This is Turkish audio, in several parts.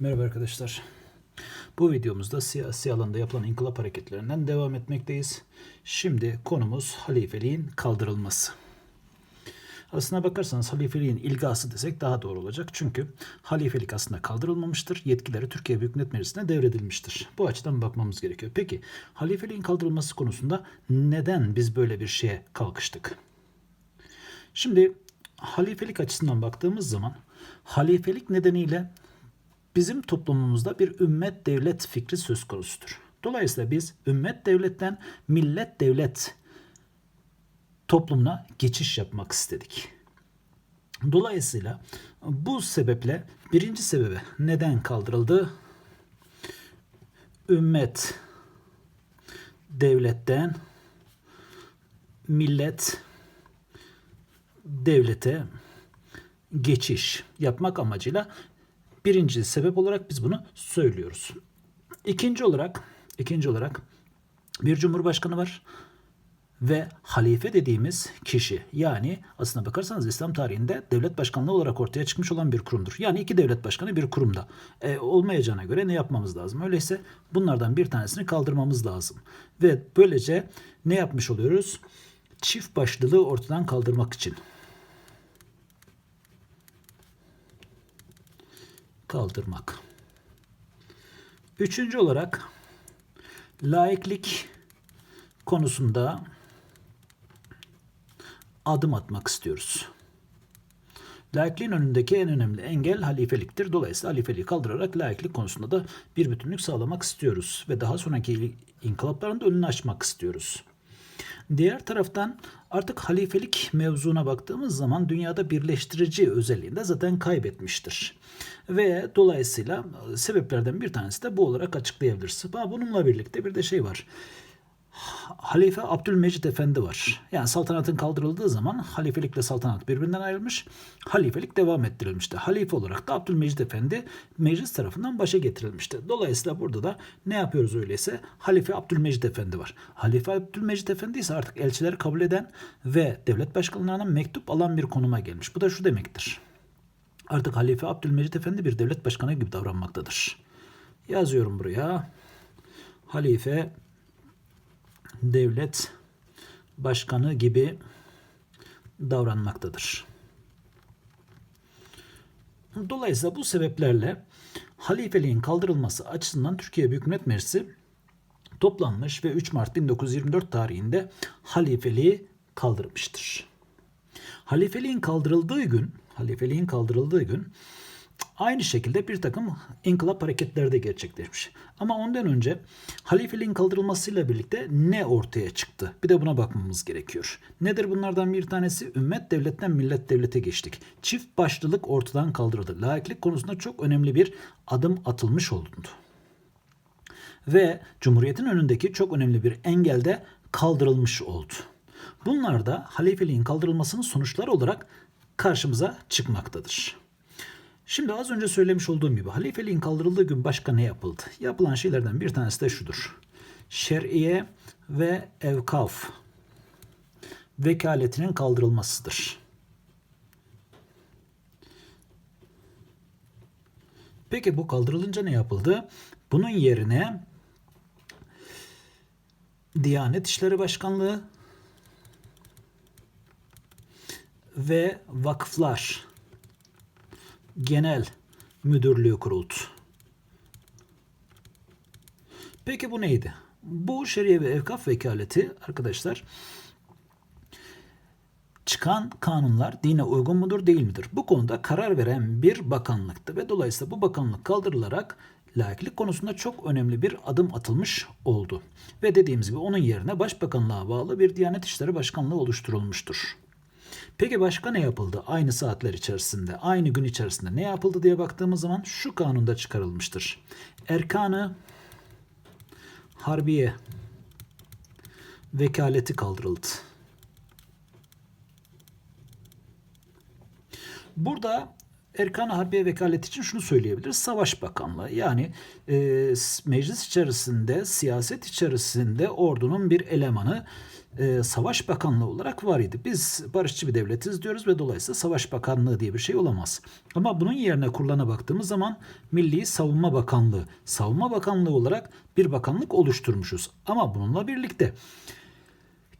Merhaba arkadaşlar. Bu videomuzda siyasi alanda yapılan inkılap hareketlerinden devam etmekteyiz. Şimdi konumuz halifeliğin kaldırılması. Aslına bakarsanız halifeliğin ilgası desek daha doğru olacak. Çünkü halifelik aslında kaldırılmamıştır. Yetkileri Türkiye Büyük Millet Meclisi'ne devredilmiştir. Bu açıdan bakmamız gerekiyor. Peki halifeliğin kaldırılması konusunda neden biz böyle bir şeye kalkıştık? Şimdi halifelik açısından baktığımız zaman halifelik nedeniyle bizim toplumumuzda bir ümmet devlet fikri söz konusudur. Dolayısıyla biz ümmet devletten millet devlet toplumuna geçiş yapmak istedik. Dolayısıyla bu sebeple birinci sebebi neden kaldırıldı? Ümmet devletten millet devlete geçiş yapmak amacıyla birinci sebep olarak biz bunu söylüyoruz. İkinci olarak ikinci olarak bir cumhurbaşkanı var ve halife dediğimiz kişi yani aslına bakarsanız İslam tarihinde devlet başkanlığı olarak ortaya çıkmış olan bir kurumdur. Yani iki devlet başkanı bir kurumda. E, olmayacağına göre ne yapmamız lazım? Öyleyse bunlardan bir tanesini kaldırmamız lazım. Ve böylece ne yapmış oluyoruz? Çift başlılığı ortadan kaldırmak için. Kaldırmak. Üçüncü olarak laiklik konusunda adım atmak istiyoruz. Laikliğin önündeki en önemli engel halifeliktir. Dolayısıyla halifeliği kaldırarak laiklik konusunda da bir bütünlük sağlamak istiyoruz ve daha sonraki inkılapların da önünü açmak istiyoruz. Diğer taraftan artık halifelik mevzuna baktığımız zaman dünyada birleştirici özelliğini de zaten kaybetmiştir. Ve dolayısıyla sebeplerden bir tanesi de bu olarak açıklayabiliriz. Bununla birlikte bir de şey var. Halife Abdülmecit Efendi var. Yani saltanatın kaldırıldığı zaman halifelikle saltanat birbirinden ayrılmış. Halifelik devam ettirilmişti. Halife olarak da Abdülmecit Efendi meclis tarafından başa getirilmişti. Dolayısıyla burada da ne yapıyoruz öyleyse? Halife Abdülmecit Efendi var. Halife Abdülmecit Efendi ise artık elçileri kabul eden ve devlet başkanlarından mektup alan bir konuma gelmiş. Bu da şu demektir. Artık Halife Abdülmecit Efendi bir devlet başkanı gibi davranmaktadır. Yazıyorum buraya. Halife devlet başkanı gibi davranmaktadır. Dolayısıyla bu sebeplerle halifeliğin kaldırılması açısından Türkiye Büyük Millet Meclisi toplanmış ve 3 Mart 1924 tarihinde halifeliği kaldırmıştır. Halifeliğin kaldırıldığı gün, halifeliğin kaldırıldığı gün Aynı şekilde bir takım inkılap hareketleri de gerçekleşmiş. Ama ondan önce halifeliğin kaldırılmasıyla birlikte ne ortaya çıktı? Bir de buna bakmamız gerekiyor. Nedir bunlardan bir tanesi? Ümmet devletten millet devlete geçtik. Çift başlılık ortadan kaldırıldı. Laiklik konusunda çok önemli bir adım atılmış oldu. Ve Cumhuriyet'in önündeki çok önemli bir engel de kaldırılmış oldu. Bunlar da halifeliğin kaldırılmasının sonuçları olarak karşımıza çıkmaktadır. Şimdi az önce söylemiş olduğum gibi halifeliğin kaldırıldığı gün başka ne yapıldı? Yapılan şeylerden bir tanesi de şudur. Şer'iye ve evkaf vekaletinin kaldırılmasıdır. Peki bu kaldırılınca ne yapıldı? Bunun yerine Diyanet İşleri Başkanlığı ve vakıflar Genel Müdürlüğü kuruldu. Peki bu neydi? Bu şeriye ve evkaf vekaleti arkadaşlar çıkan kanunlar dine uygun mudur değil midir? Bu konuda karar veren bir bakanlıktı ve dolayısıyla bu bakanlık kaldırılarak laiklik konusunda çok önemli bir adım atılmış oldu. Ve dediğimiz gibi onun yerine başbakanlığa bağlı bir Diyanet İşleri Başkanlığı oluşturulmuştur. Peki başka ne yapıldı? Aynı saatler içerisinde, aynı gün içerisinde ne yapıldı diye baktığımız zaman şu kanunda çıkarılmıştır. Erkanı Harbiye vekaleti kaldırıldı. Burada Erkan Harbiye Vekalet için şunu söyleyebiliriz. Savaş Bakanlığı yani e, meclis içerisinde, siyaset içerisinde ordunun bir elemanı e, Savaş Bakanlığı olarak var idi. Biz barışçı bir devletiz diyoruz ve dolayısıyla Savaş Bakanlığı diye bir şey olamaz. Ama bunun yerine kurulana baktığımız zaman Milli Savunma Bakanlığı, Savunma Bakanlığı olarak bir bakanlık oluşturmuşuz. Ama bununla birlikte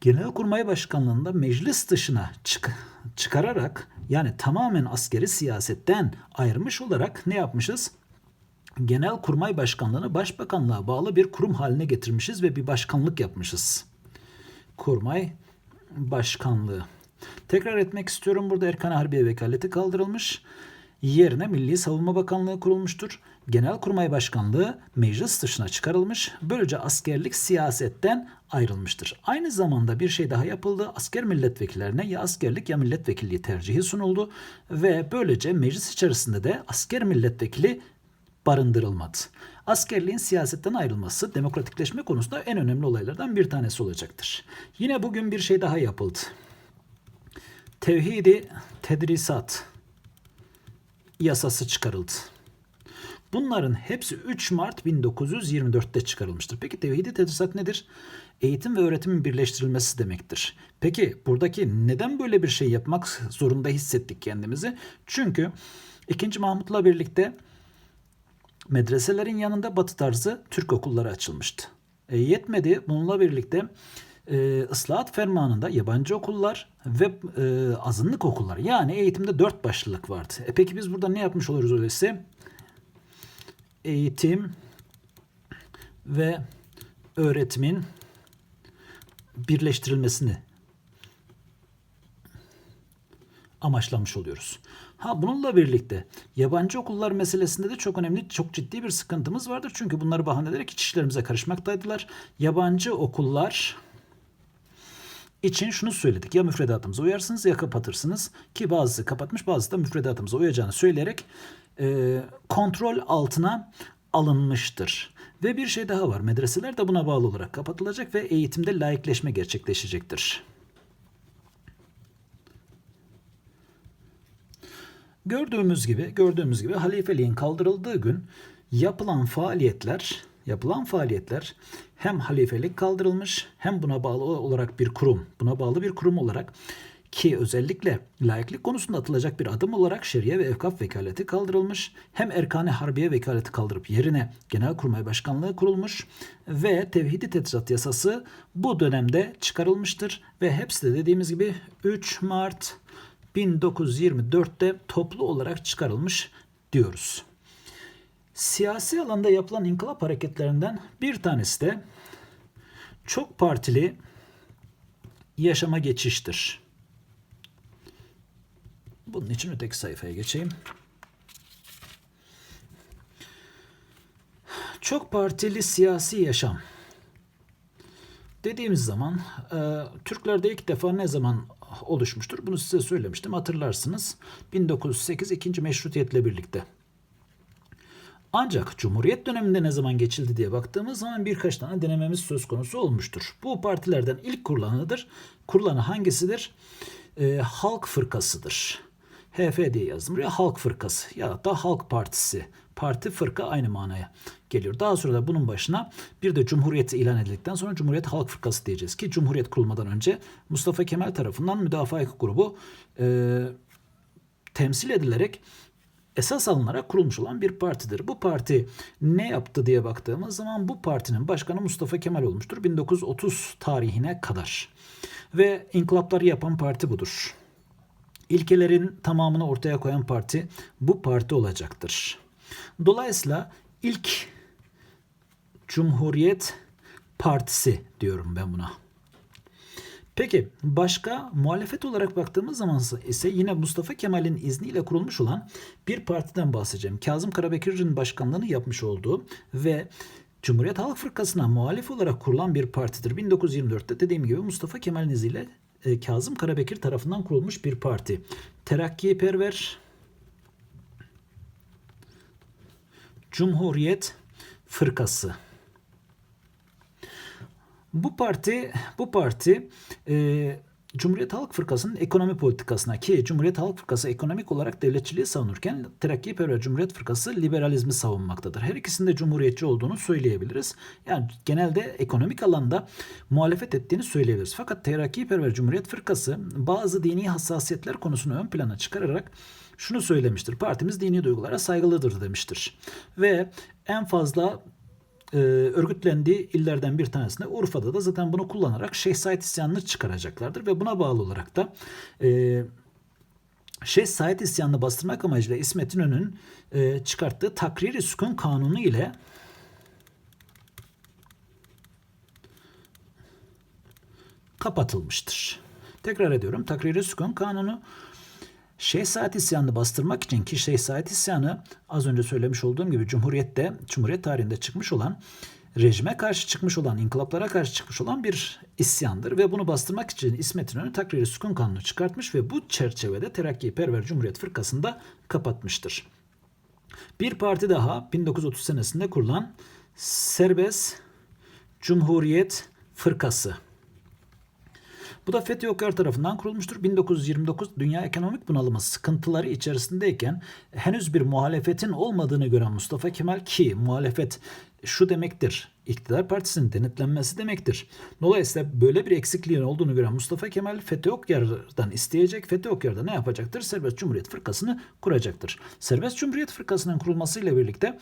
Genelkurmay Başkanlığı'nda meclis dışına çık- çıkararak yani tamamen askeri siyasetten ayırmış olarak ne yapmışız? Genelkurmay Başkanlığı'nı Başbakanlığa bağlı bir kurum haline getirmişiz ve bir başkanlık yapmışız. Kurmay Başkanlığı. Tekrar etmek istiyorum burada Erkan Harbiye Vekaleti kaldırılmış. Yerine Milli Savunma Bakanlığı kurulmuştur. Genelkurmay Başkanlığı meclis dışına çıkarılmış. Böylece askerlik siyasetten ayrılmıştır. Aynı zamanda bir şey daha yapıldı. Asker milletvekillerine ya askerlik ya milletvekilliği tercihi sunuldu. Ve böylece meclis içerisinde de asker milletvekili barındırılmadı. Askerliğin siyasetten ayrılması demokratikleşme konusunda en önemli olaylardan bir tanesi olacaktır. Yine bugün bir şey daha yapıldı. Tevhidi tedrisat yasası çıkarıldı. Bunların hepsi 3 Mart 1924'te çıkarılmıştır. Peki tevhidi tedrisat nedir? Eğitim ve öğretimin birleştirilmesi demektir. Peki buradaki neden böyle bir şey yapmak zorunda hissettik kendimizi? Çünkü 2. Mahmut'la birlikte medreselerin yanında batı tarzı Türk okulları açılmıştı. E, yetmedi. Bununla birlikte e, ıslahat fermanında yabancı okullar ve e, azınlık okullar yani eğitimde dört başlılık vardı. E, peki biz burada ne yapmış oluruz öyleyse? Eğitim ve öğretimin birleştirilmesini amaçlamış oluyoruz. Ha bununla birlikte yabancı okullar meselesinde de çok önemli, çok ciddi bir sıkıntımız vardır. Çünkü bunları bahane ederek iç işlerimize karışmaktaydılar. Yabancı okullar için şunu söyledik. Ya müfredatımıza uyarsınız ya kapatırsınız. Ki bazısı kapatmış bazısı da müfredatımıza uyacağını söyleyerek e, kontrol altına alınmıştır. Ve bir şey daha var. Medreseler de buna bağlı olarak kapatılacak ve eğitimde laikleşme gerçekleşecektir. Gördüğümüz gibi, gördüğümüz gibi halifeliğin kaldırıldığı gün yapılan faaliyetler, yapılan faaliyetler hem halifelik kaldırılmış hem buna bağlı olarak bir kurum, buna bağlı bir kurum olarak ki özellikle laiklik konusunda atılacak bir adım olarak şeriye ve evkaf vekaleti kaldırılmış. Hem erkane harbiye vekaleti kaldırıp yerine Genelkurmay Başkanlığı kurulmuş ve Tevhidi Tetrisat Yasası bu dönemde çıkarılmıştır ve hepsi de dediğimiz gibi 3 Mart 1924'te toplu olarak çıkarılmış diyoruz. Siyasi alanda yapılan inkılap hareketlerinden bir tanesi de çok partili yaşama geçiştir. Bunun için öteki sayfaya geçeyim. Çok partili siyasi yaşam dediğimiz zaman e, Türklerde ilk defa ne zaman oluşmuştur? Bunu size söylemiştim hatırlarsınız. 1908 ikinci meşrutiyetle birlikte. Ancak Cumhuriyet döneminde ne zaman geçildi diye baktığımız zaman birkaç tane denememiz söz konusu olmuştur. Bu partilerden ilk kurulanıdır. Kurulanı hangisidir? E, Halk Fırkası'dır. HF diye yazdım ya Halk Fırkası ya da Halk Partisi. Parti fırka aynı manaya geliyor. Daha sonra da bunun başına bir de Cumhuriyet ilan edildikten sonra Cumhuriyet Halk Fırkası diyeceğiz ki Cumhuriyet kurulmadan önce Mustafa Kemal tarafından Müdafaa Grubu e, temsil edilerek esas alınarak kurulmuş olan bir partidir. Bu parti ne yaptı diye baktığımız zaman bu partinin başkanı Mustafa Kemal olmuştur 1930 tarihine kadar. Ve inkılapları yapan parti budur. İlkelerin tamamını ortaya koyan parti bu parti olacaktır. Dolayısıyla ilk Cumhuriyet Partisi diyorum ben buna. Peki başka muhalefet olarak baktığımız zaman ise yine Mustafa Kemal'in izniyle kurulmuş olan bir partiden bahsedeceğim. Kazım Karabekir'in başkanlığını yapmış olduğu ve Cumhuriyet Halk Fırkası'na muhalif olarak kurulan bir partidir. 1924'te dediğim gibi Mustafa Kemal'in izniyle e, Kazım Karabekir tarafından kurulmuş bir parti. Terakkiperver Cumhuriyet Fırkası. Bu parti bu parti e, Cumhuriyet Halk Fırkası'nın ekonomi politikasına ki Cumhuriyet Halk Fırkası ekonomik olarak devletçiliği savunurken Terakkiperver Cumhuriyet Fırkası liberalizmi savunmaktadır. Her ikisinde cumhuriyetçi olduğunu söyleyebiliriz. Yani genelde ekonomik alanda muhalefet ettiğini söyleyebiliriz. Fakat Terakkiperver Cumhuriyet Fırkası bazı dini hassasiyetler konusunu ön plana çıkararak şunu söylemiştir. Partimiz dini duygulara saygılıdır demiştir. Ve en fazla e, örgütlendiği illerden bir tanesinde Urfa'da da zaten bunu kullanarak Şeyh Said isyanını çıkaracaklardır ve buna bağlı olarak da e, Şeyh isyanını bastırmak amacıyla İsmet İnönü'nün e, çıkarttığı Takrir-i Sükun Kanunu ile kapatılmıştır. Tekrar ediyorum. Takrir-i Sükun Kanunu Şeyh Said isyanını bastırmak için ki Şeyh Said isyanı az önce söylemiş olduğum gibi Cumhuriyet'te, Cumhuriyet tarihinde çıkmış olan rejime karşı çıkmış olan, inkılaplara karşı çıkmış olan bir isyandır ve bunu bastırmak için İsmet İnönü Takrir-i Sükun Kanunu çıkartmış ve bu çerçevede Terakkiperver Cumhuriyet Fırkası'nda kapatmıştır. Bir parti daha 1930 senesinde kurulan Serbest Cumhuriyet Fırkası. Bu da Fethi Okyar tarafından kurulmuştur. 1929 dünya ekonomik bunalımı sıkıntıları içerisindeyken henüz bir muhalefetin olmadığını gören Mustafa Kemal ki muhalefet şu demektir. İktidar partisinin denetlenmesi demektir. Dolayısıyla böyle bir eksikliğin olduğunu gören Mustafa Kemal Fethi Okyar'dan isteyecek. Fethi Okyar da ne yapacaktır? Serbest Cumhuriyet Fırkası'nı kuracaktır. Serbest Cumhuriyet Fırkası'nın kurulmasıyla birlikte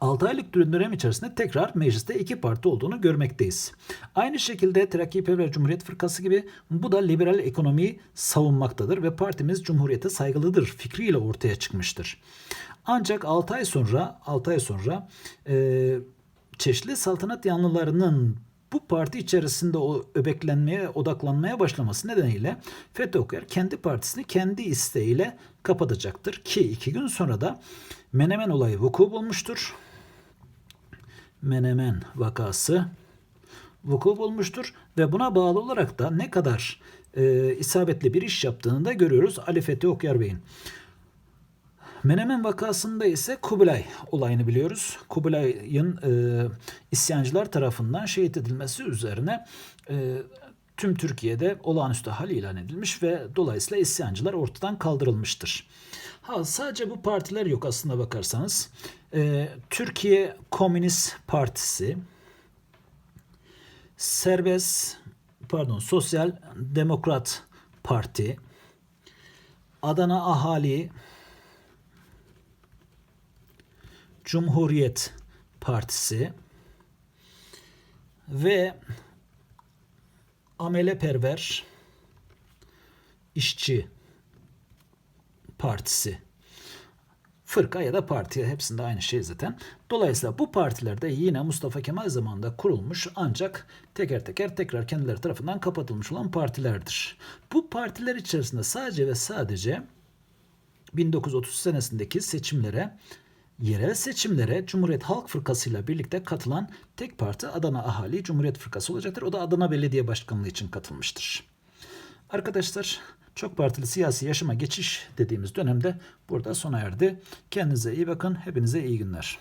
6 aylık dönem içerisinde tekrar mecliste iki parti olduğunu görmekteyiz. Aynı şekilde Terakkiperver Cumhuriyet Fırkası gibi bu da liberal ekonomiyi savunmaktadır ve partimiz Cumhuriyete saygılıdır fikriyle ortaya çıkmıştır. Ancak 6 ay sonra 6 ay sonra e, çeşitli saltanat yanlılarının bu parti içerisinde o öbeklenmeye, odaklanmaya başlaması nedeniyle FETÖ Okyar kendi partisini kendi isteğiyle kapatacaktır. Ki iki gün sonra da Menemen olayı vuku bulmuştur. Menemen vakası vuku bulmuştur ve buna bağlı olarak da ne kadar e, isabetli bir iş yaptığını da görüyoruz Ali Fethi Okyar Bey'in. Menemen vakasında ise Kubilay olayını biliyoruz. Kubilay'ın e, isyancılar tarafından şehit edilmesi üzerine e, tüm Türkiye'de olağanüstü hal ilan edilmiş ve dolayısıyla isyancılar ortadan kaldırılmıştır. Ha sadece bu partiler yok aslında bakarsanız. E, Türkiye Komünist Partisi, Serbest pardon Sosyal Demokrat Parti, Adana Ahali Cumhuriyet Partisi ve Ameleperver İşçi Partisi. Fırka ya da parti hepsinde aynı şey zaten. Dolayısıyla bu partiler de yine Mustafa Kemal zamanında kurulmuş ancak teker teker tekrar kendileri tarafından kapatılmış olan partilerdir. Bu partiler içerisinde sadece ve sadece 1930 senesindeki seçimlere yerel seçimlere Cumhuriyet Halk Fırkası ile birlikte katılan tek parti Adana Ahali Cumhuriyet Fırkası olacaktır. O da Adana Belediye Başkanlığı için katılmıştır. Arkadaşlar çok partili siyasi yaşama geçiş dediğimiz dönemde burada sona erdi. Kendinize iyi bakın. Hepinize iyi günler.